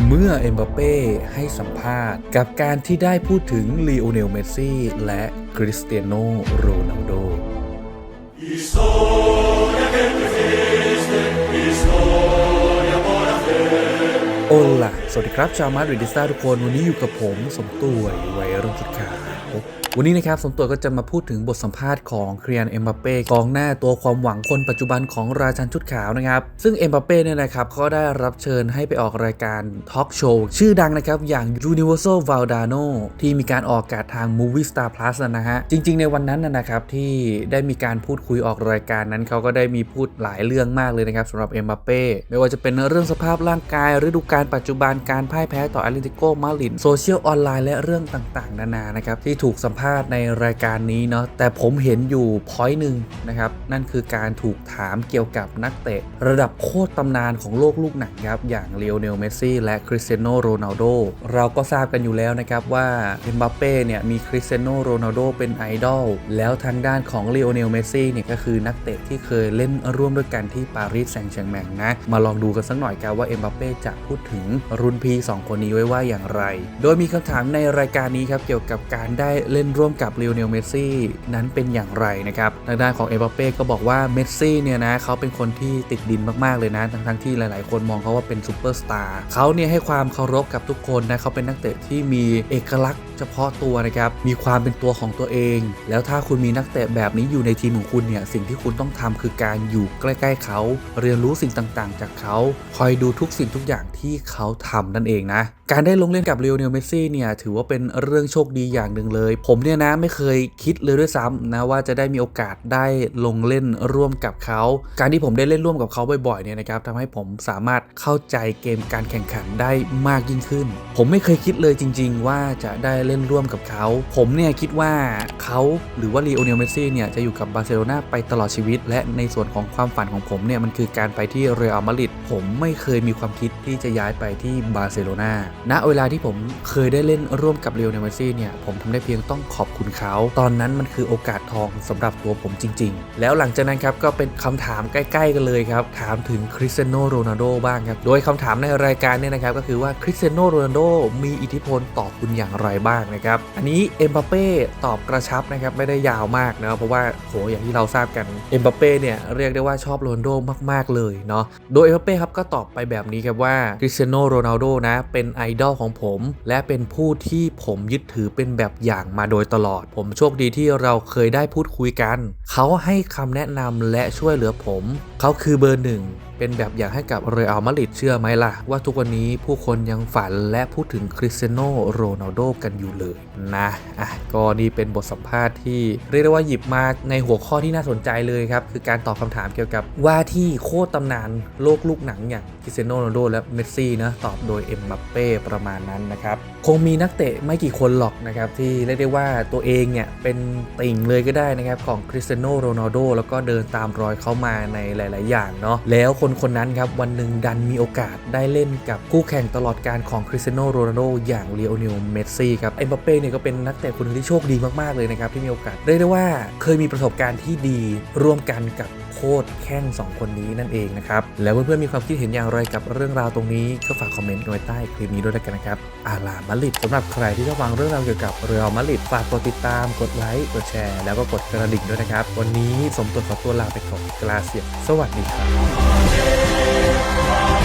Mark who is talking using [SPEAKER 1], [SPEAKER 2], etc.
[SPEAKER 1] เมื่อเอ็มบัปเป้ให้สัมภาษณ์ กับการที่ได้พูดถึงลีโอเนลเมสซี่ และคริสเตียโนโรนัลโดโอล่ะ สวัสดีครับชาวมาดริดิสตาทุกคน วันนี้อยู่กับผมสมตุยวัยรุ่นชุดขาววันนี้นะครับสมตัวก็จะมาพูดถึงบทสัมภาษณ์ของเครียนเอ็มบัปเป้กองหน้าตัวความหวังคนปัจจุบันของราชันชุดขาวนะครับ ซึ่งเอ็มบัปเป้เนี่ยนะครับก็ได้รับเชิญให้ไปออกรายการทอล์กโชว์ชื่อดังนะครับ อย่าง Universal Valdano ที่มีการออกอากาศทาง Movie Star Plus นะฮะ จริง ๆ ในวันนั้นนะนะครับที่ได้มีการพูดคุยออกรายการนั้นเขาก็ได้มีพูดหลายเรื่องมากเลยนะครับสำหรับเอ็มบัปเป้ไม่ว่าจะเป็นเรื่องสภาพร่างกายฤดูกาลปัจจุบันการพ่ายแพ้ต่อแอตเลติโกมาดริดโซเชียลออนไลน์และเรื่องต่างๆ นานานะครับที่ถูกสัมภาษณ์ในรายการนี้เนาะแต่ผมเห็นอยู่พอยต์หนึ่งนะครับนั่นคือการถูกถามเกี่ยวกับนักเตะ ระดับโคตรตำนานของโลกลูกหนังครับอย่างเลโอเนลเมสซี่และคริสเตียโนโรนัลโดเราก็ทราบกันอยู่แล้วนะครับว่าเอ็มบัปเป้เนี่ยมีคริสเตียโนโรนัลโดเป็นไอดอลแล้วทางด้านของเลโอเนลเมสซี่เนี่ยก็คือนักเตะที่เคยเล่นร่วมด้วยกันที่ปารีสแซงต์แชร์แมงนะมาลองดูกันสักหน่อยครับว่าเอ็มบัปเป้จะพูดถึงรุนพี่สองคนนี้ไว้ว่าอย่างไร โดยมีคำถามในรายการนี้ครับเกี่ยวกับการได้เล่นร่วมกับเลโอเนลเมสซี่นั้นเป็นอย่างไรนะครับทางด้านของเอ็มบัปเป้ก็บอกว่าเมสซี่เนี่ยนะเขาเป็นคนที่ติดดินมากๆเลยนะทั้งทั้งๆที่หลายๆ คนมองเขาว่าเป็นซูเปอร์สตาร์เขาเนี่ยให้ความเคารพกับทุกคนนะเขาเป็นนักเตะที่มีเอกลักษณ์เฉพาะตัวนะครับ มีความเป็นตัวของตัวเอง แล้วถ้าคุณมีนักเตะแบบนี้อยู่ในทีมของคุณเนี่ย สิ่งที่คุณต้องทำคือการอยู่ใกล้ๆเขา เรียนรู้สิ่งต่างๆ จากเขา คอยดูทุกสิ่งทุกอย่างที่เขาทำนั่นเองนะ การได้ลงเล่นกับเลโอเนลเมสซี่เนี่ยถือว่าเป็นเรื่องโชคดีอย่างหนึ่งเลย ผมเนี่ยนะไม่เคยคิดเลยด้วยซ้ำนะว่าจะได้มีโอกาสได้ลงเล่นร่วมกับเขา การที่ผมได้เล่นร่วมกับเขาบ่อยๆเนี่ยนะครับทำให้ผมสามารถเข้าใจเกมการแข่งขันได้มากยิ่งขึ้น ผมไม่เคยคิดเลยจริง ๆ ว่าจะได้เล่นร่วมกับเขา ผมเนี่ยคิดว่าเขาหรือว่าลีโอเนลเมสซี่เนี่ยจะอยู่กับบาร์เซโลนาไปตลอดชีวิต และในส่วนของความฝันของผมเนี่ยมันคือการไปที่เรอัลมาดริดผมไม่เคยมีความคิดที่จะย้ายไปที่บาร์เซโลนาณเวลาที่ผมเคยได้เล่นร่วมกับเรียวเนลเมซี่เนี่ย ผมทำได้เพียงต้องขอบคุณเขา ตอนนั้นมันคือโอกาสทองสำหรับตัวผมจริง ๆ แล้วหลังจากนั้นครับ ก็เป็นคำถามใกล้ ๆ กันเลยครับ ถามถึงคริสเตียโนโรนัลโดบ้างครับ โดยคำถามในรายการเนี่ยนะครับ ก็คือว่าคริสเตียโนโรนัลโดมีอิทธิพลต่อคุณอย่างไรบ้างนะครับ อันนี้เอ็มบัปเป้ตอบกระชับนะครับไม่ได้ยาวมากนะเพราะว่าโหอย่างที่เราทราบกันเอ็มบัปเป้เนี่ยเรียกได้ว่าชอบโรนัลโดมากๆเลยเนาะโดยเอ็มบัปเป้ครับก็ตอบไปแบบนี้ครับว่าคริสเตียโนโรนัลโดนะเป็นไอไอดอลของผม และเป็นผู้ที่ผมยึดถือเป็นแบบอย่างมาโดยตลอด ผมโชคดีที่เราเคยได้พูดคุยกัน เขาให้คำแนะนำและช่วยเหลือผม เขาคือเบอร์หนึ่งเป็นแบบอย่างให้กับเรอัลมาดริดเชื่อไหมล่ะ ว่าทุกวันนี้ผู้คนยังฝันและพูดถึงคริสเตียโนโรนัลโดกันอยู่เลยนะอะก็นี่เป็นบทสัมภาษณ์ที่เรียกได้ว่าหยิบมาในหัวข้อที่น่าสนใจเลยครับ คือการตอบคำถามเกี่ยวกับว่าที่โคตรตำนานโลกลูกหนังอย่างคริสเตียโนโรนัลโดและเมสซี่นะตอบโดยเอ็มบัปเป้ประมาณนั้นนะครับคงมีนักเตะไม่กี่คนหรอกนะครับที่เรียกได้ว่าตัวเองเนี่ยเป็นติ่งเลยก็ได้นะครับของคริสเตียโนโรนัลโดแล้วก็เดินตามรอยเขามาในหลาย ๆ อย่างเนาะแล้วคนคนนั้นครับวันหนึ่งดันมีโอกาสได้เล่นกับคู่แข่งตลอดการของคริสเตียโนโรนัลโดอย่างเลโอเนลเมสซี่ครับเอ็มบัปเป้เนี่ยก็เป็นนักเตะคนหนึงที่โชคดีมากๆเลยนะครับที่มีโอกาสเรียกได้ว่าเคยมีประสบการณ์ที่ดีร่วมกันกับ โคตรแข้ง2 คนนี้นั่นเองนะครับ แล้วเพื่อนๆมีความคิดเห็นอย่างไรกับเรื่องราวตรงนี้ก็ฝากคอมเมนต์ไว้ใต้คลิปนี้ด้วยกันนะครับอาลามาลิดสำหรับใครที่ชอบฟังเรื่องราวเกี่ยวกับเรือมาลิดฝากกดติดตามกดไลค์กดแชร์แล้วก็กดกระดิ่งด้วยนะครับวันนี้สมตัวขอตัวลาไปก่อนกลาเสียสวัสดีครับ